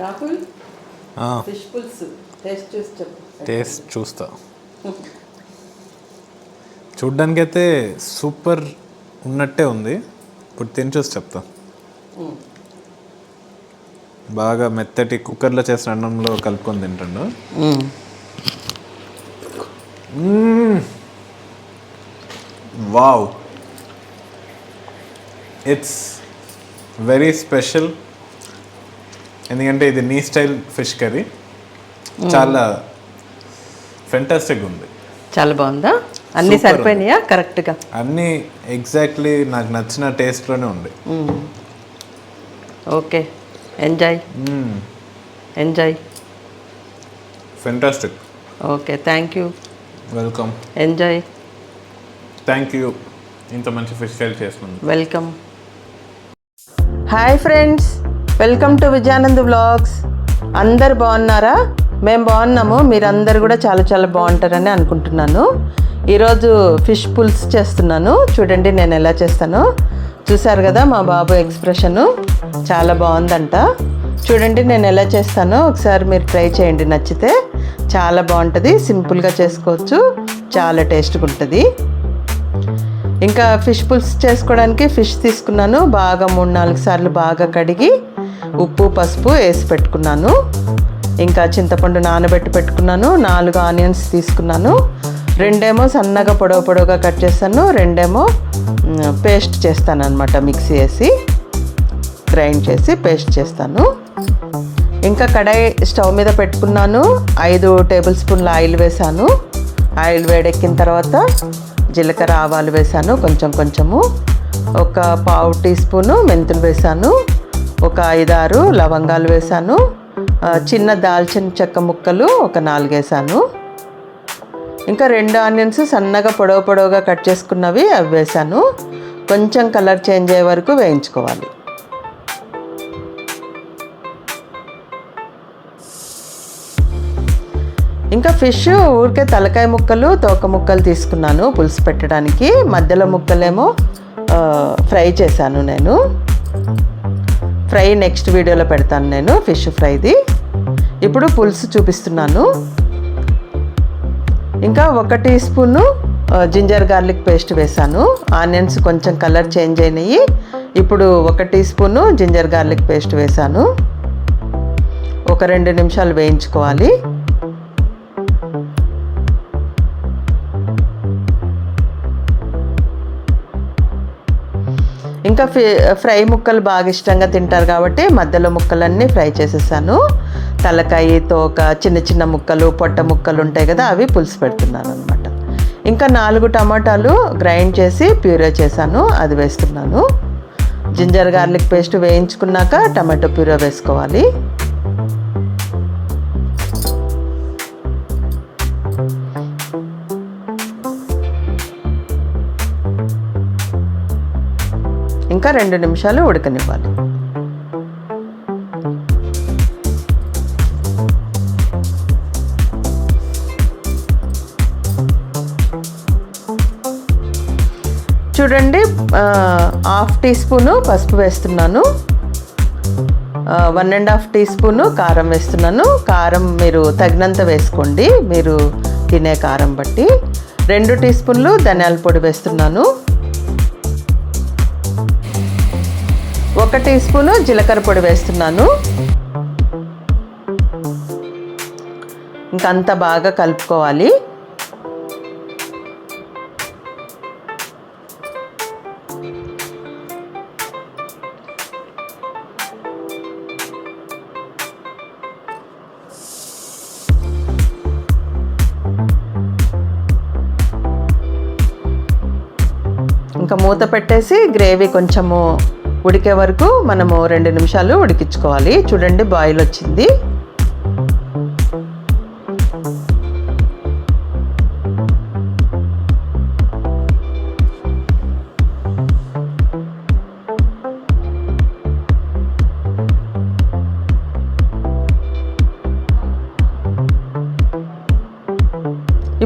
Rahul fish పులుసు taste చూసి చెప్పు టేస్ట్ చూస్తా. చూడ్డానికైతే సూపర్ ఉన్నట్టే ఉంది. ఇప్పుడు తిని చూసి చెప్తా. బాగా మెత్తటి కుక్కర్లో చేసిన అన్నంలో కలుపుకొని తింటుండు. వావ్. ఇట్స్ వెరీ స్పెషల్ ఎందుకంటే ఇది నీ స్టైల్ ఫిష్ కర్రీ. చాలా ఫెంటాస్టిక్ ఉంది. చాలా బాగుందా? అన్నీ. సరిపోయినాయా? కరెక్ట్గా అన్నీ ఎగ్జాక్ట్లీ నాకు నచ్చిన టేస్ట్లోనే ఉంది. Okay. Enjoy enjoy fantastic okay. Thank you welcome enjoy thank you ఇంత మంచి ఫిష్ కర్రీ చేసుకుంది welcome hi friends welcome to Vijayanand vlogs. అందరు బాగున్నారా? మేము బాగున్నాము. మీరందరు కూడా చాలా చాలా బాగుంటారని అనుకుంటున్నాను. ఈరోజు ఫిష్ పుల్స్ చేస్తున్నాను. చూడండి నేను ఎలా చేస్తాను. చూసారు కదా మా బాబు ఎక్స్ప్రెషను? చాలా బాగుందంట. చూడండి నేను ఎలా చేస్తానో ఒకసారి మీరు ట్రై చేయండి. నచ్చితే చాలా బాగుంటుంది. సింపుల్గా చేసుకోవచ్చు. చాలా టేస్ట్గా ఉంటుంది. ఇంకా ఫిష్ పుల్స్ చేసుకోవడానికి ఫిష్ తీసుకున్నాను. బాగా మూడు నాలుగు సార్లు బాగా కడిగి ఉప్పు పసుపు వేసి పెట్టుకున్నాను. ఇంకా చింతపండు నానబెట్టి పెట్టుకున్నాను. నాలుగు ఆనియన్స్ తీసుకున్నాను. రెండేమో సన్నగా పొడవు పొడవుగా కట్ చేస్తాను. రెండేమో పేస్ట్ చేస్తాను అనమాట మిక్సీ వేసి. గ్రైండ్ చేసి పేస్ట్ చేస్తాను. ఇంకా కడాయి స్టవ్ మీద పెట్టుకున్నాను. ఐదు టేబుల్ స్పూన్ల ఆయిల్ వేసాను. ఆయిల్ వేడెక్కిన తర్వాత జీలకర్ర ఆవాలు వేసాను. కొంచెం కొంచెము. ఒక పావు టీ స్పూను మెంతులు వేసాను. ఒక ఐదారు లవంగాలు వేసాను చిన్న దాల్చిన చెక్క ముక్కలు ఒక నాలుగు వేసాను ఇంకా రెండు ఆనియన్స్ సన్నగా పొడవు పొడవుగా కట్ చేసుకున్నవి అవి వేసాను కొంచెం కలర్ చేంజ్ అయ్యే వరకు వేయించుకోవాలి. ఇంకా ఫిష్ ఊరికే తలకాయ ముక్కలు తోక ముక్కలు తీసుకున్నాను పులుసు పెట్టడానికి. మధ్యలో ముక్కలేమో ఫ్రై చేశాను నేను. ఫ్రై నెక్స్ట్ వీడియోలో పెడతాను నేను ఫిష్ ఫ్రైది. ఇప్పుడు పులుసు చూపిస్తున్నాను. ఇంకా ఒక tea spoon ginger garlic paste వేసాను ఆనియన్స్ కొంచెం కలర్ చేంజ్ అయినాయి. ఇప్పుడు ఒక tea spoon ginger garlic paste వేసాను ఒక రెండు నిమిషాలు వేయించుకోవాలి. ఇంకా ఫ్రై ముక్కలు బాగా ఇష్టంగా తింటారు కాబట్టి మధ్యలో ముక్కలన్నీ ఫ్రై చేసేసాను. తలకాయ తోక చిన్న చిన్న ముక్కలు పొట్ట ముక్కలు ఉంటాయి కదా అవి పులుసు పెడుతున్నాను అనమాట ఇంకా నాలుగు టమాటాలు గ్రైండ్ చేసి ప్యూరే చేశాను అది వేస్తున్నాను. జింజర్ గార్లిక్ పేస్ట్ వేయించుకున్నాక టమాటో ప్యూరే వేసుకోవాలి. ఇంకా రెండు నిమిషాలు ఉడకనివ్వాలి. చూడండి హాఫ్ టీ స్పూను పసుపు వేస్తున్నాను. One and half tea spoon కారం వేస్తున్నాను. కారం మీరు తగినంత వేసుకోండి. మీరు తినే కారం బట్టి. రెండు టీ స్పూన్లు ధనియాల పొడి వేస్తున్నాను. ఒక టీ స్పూను జీలకర్ర పొడి వేస్తున్నాను. ఇంకంత బాగా కలుపుకోవాలి. ఇంకా మూత పెట్టేసి గ్రేవీ కొంచెము ఉడికే వరకు మనము రెండు నిమిషాలు ఉడికించుకోవాలి. చూడండి బాయిల్ వచ్చింది.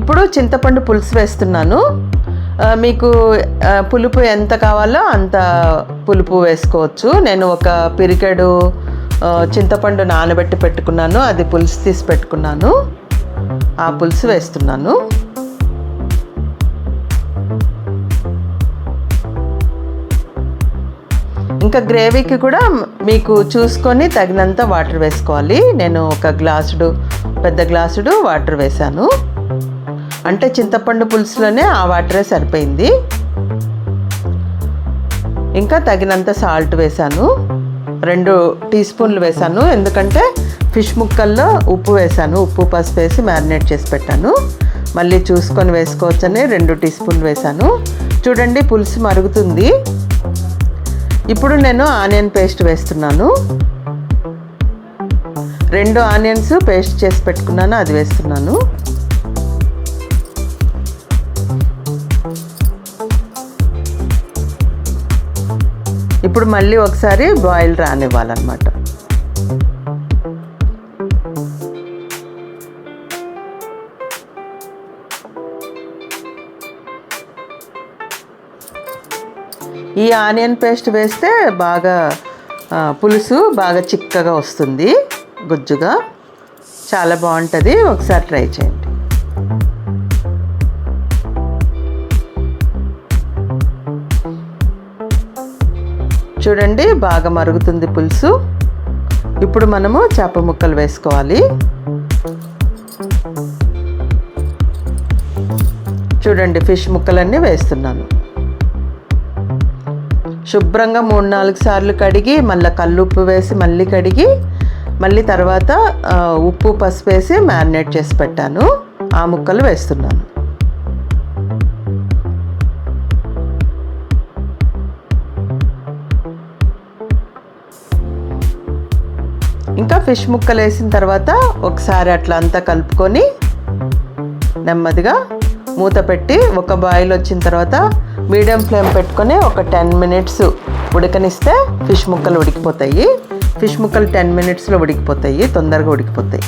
ఇప్పుడు చింతపండు పులుసు వేస్తున్నాను. మీకు పులుపు ఎంత కావాలో అంత పులుపు వేసుకోవచ్చు. నేను ఒక పిరికెడు చింతపండు నానబెట్టి పెట్టుకున్నాను. అది పులుసు తీసి పెట్టుకున్నాను. ఆ పులుసు వేస్తున్నాను. ఇంకా గ్రేవీకి కూడా మీకు చూసుకొని తగినంత వాటర్ వేసుకోవాలి. నేను ఒక గ్లాసుడు పెద్ద గ్లాసుడు వాటర్ వేశాను. అంటే చింతపండు పులుసులోనే ఆ వాటరే సరిపోయింది. ఇంకా తగినంత సాల్ట్ వేశాను. రెండు టీ స్పూన్లు వేశాను. ఎందుకంటే ఫిష్ ముక్కల్లో ఉప్పు వేశాను. ఉప్పు పసుపు వేసి మ్యారినేట్ చేసి పెట్టాను. మళ్ళీ చూసుకొని వేసుకోవచ్చని రెండు టీ స్పూన్లు వేశాను. చూడండి పులుసు మరుగుతుంది. ఇప్పుడు నేను ఆనియన్ పేస్ట్ వేస్తున్నాను. రెండు ఆనియన్స్ పేస్ట్ చేసి పెట్టుకున్నాను అది వేస్తున్నాను. ఇప్పుడు మళ్ళీ ఒకసారి బాయిల్ రానివ్వాలన్నమాట. ఈ ఆనియన్ పేస్ట్ వేస్తే బాగా పులుసు బాగా చిక్కగా వస్తుంది గుజ్జుగా. చాలా బాగుంటుంది. ఒకసారి ట్రై చేయండి. చూడండి బాగా మరుగుతుంది పులుసు. ఇప్పుడు మనము చేప ముక్కలు వేసుకోవాలి. చూడండి ఫిష్ ముక్కలన్నీ వేస్తున్నాను. శుభ్రంగా మూడు నాలుగు సార్లు కడిగి మళ్ళీ కల్లుప్పు వేసి మళ్ళీ కడిగి మళ్ళీ తర్వాత ఉప్పు పసుపు వేసి మ్యారినేట్ చేసి పెట్టాను. ఆ ముక్కలు వేస్తున్నాను. ఇంకా ఫిష్ ముక్కలు వేసిన తర్వాత ఒకసారి అట్లా అంతా కలుపుకొని నెమ్మదిగా మూత పెట్టి ఒక బాయిల్ వచ్చిన తర్వాత మీడియం ఫ్లేమ్ పెట్టుకొని ఒక టెన్ మినిట్స్ ఉడకనిస్తే ఫిష్ ముక్కలు ఉడికిపోతాయి. ఫిష్ ముక్కలు టెన్ మినిట్స్లో ఉడికిపోతాయి తొందరగా ఉడికిపోతాయి.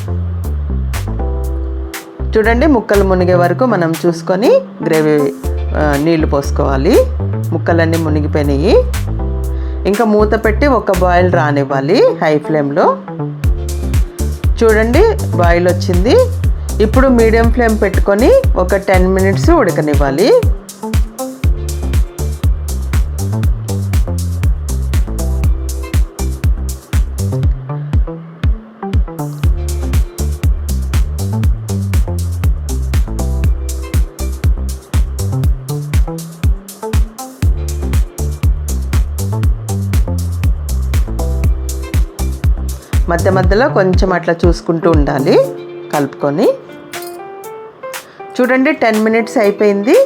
చూడండి ముక్కలు మునిగే వరకు మనం చూసుకొని గ్రేవీ నీళ్ళు పోసుకోవాలి. ముక్కలన్నీ మునిగిపోయినాయి. ఇంకా మూత పెట్టి ఒక బాయిల్ రానివ్వాలి హై ఫ్లేమ్లో చూడండి బాయిల్ వచ్చింది. ఇప్పుడు మీడియం ఫ్లేమ్ పెట్టుకొని ఒక టెన్ మినిట్స్ ఉడకనివ్వాలి. మధ్య మధ్యలో కొంచెం అట్లా చూసుకుంటూ ఉండాలి కలుపుకొని. చూడండి టెన్ మినిట్స్ అయిపోయింది.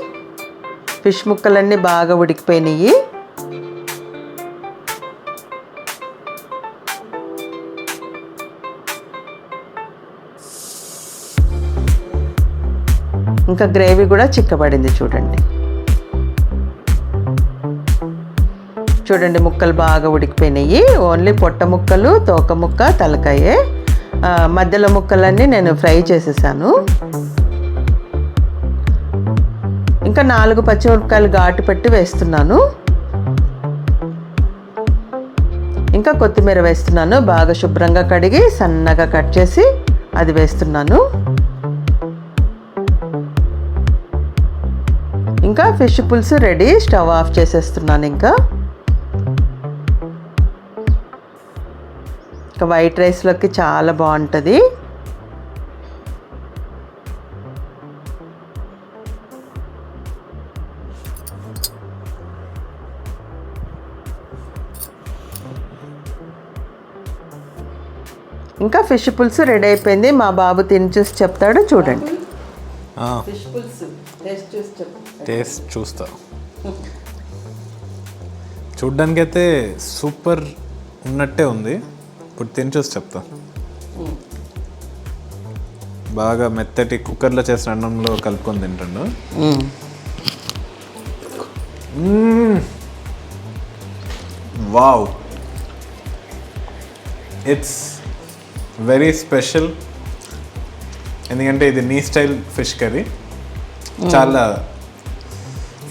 ఫిష్ ముక్కలన్నీ బాగా ఉడికిపోయినాయి. ఇంకా గ్రేవీ కూడా చిక్కబడింది చూడండి. చూడండి ముక్కలు బాగా ఉడికిపోయినాయి. ఓన్లీ పొట్ట ముక్కలు తోక ముక్క తలకాయే. మధ్యలో ముక్కలన్నీ నేను ఫ్రై చేసేసాను. ఇంకా నాలుగు పచ్చిమిరపకాయలు ఘాటు పెట్టి వేస్తున్నాను. ఇంకా కొత్తిమీర వేస్తున్నాను. బాగా శుభ్రంగా కడిగి సన్నగా కట్ చేసి అది వేస్తున్నాను. ఇంకా ఫిష్ పులుసు రెడీ. స్టవ్ ఆఫ్ చేసేస్తున్నాను ఇంకా. వైట్ రైస్లోకి చాలా బాగుంటుంది. ఇంకా ఫిష్ పులుసు రెడీ అయిపోయింది. మా బాబు తిని చూసి చెప్తాడు చూడండి. ఫిష్ పులుసు. టేస్ట్ చూసి టేస్ట్ చూస్తా. చూడ్డానికైతే సూపర్ ఉన్నట్టే ఉంది. ఇప్పుడు తిని చూసి చెప్తా. బాగా మెత్తటి కుక్కర్లో చేసిన అన్నంలో కలుపుకొని తింటుండు. వావ్. ఇట్స్ వెరీ స్పెషల్ ఎందుకంటే ఇది నీ స్టైల్ ఫిష్ కర్రీ. చాలా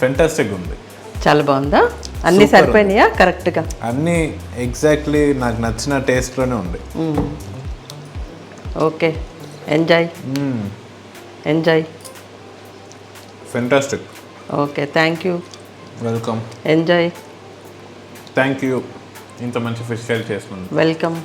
ఫెంటాస్టిక్ ఉంది. చాలా బాగుందా? అన్నీ. సరిపోయినాయా? కరెక్ట్గా. అన్నీ ఎగ్జాక్ట్లీ నాకు నచ్చిన టేస్ట్లోనే ఉంది. Okay. Enjoy. Enjoy. Fantastic okay. Thank you. Welcome enjoy. Thank you ఇంత మంచి ఫిష్ చేసుకుంది వెల్కమ్.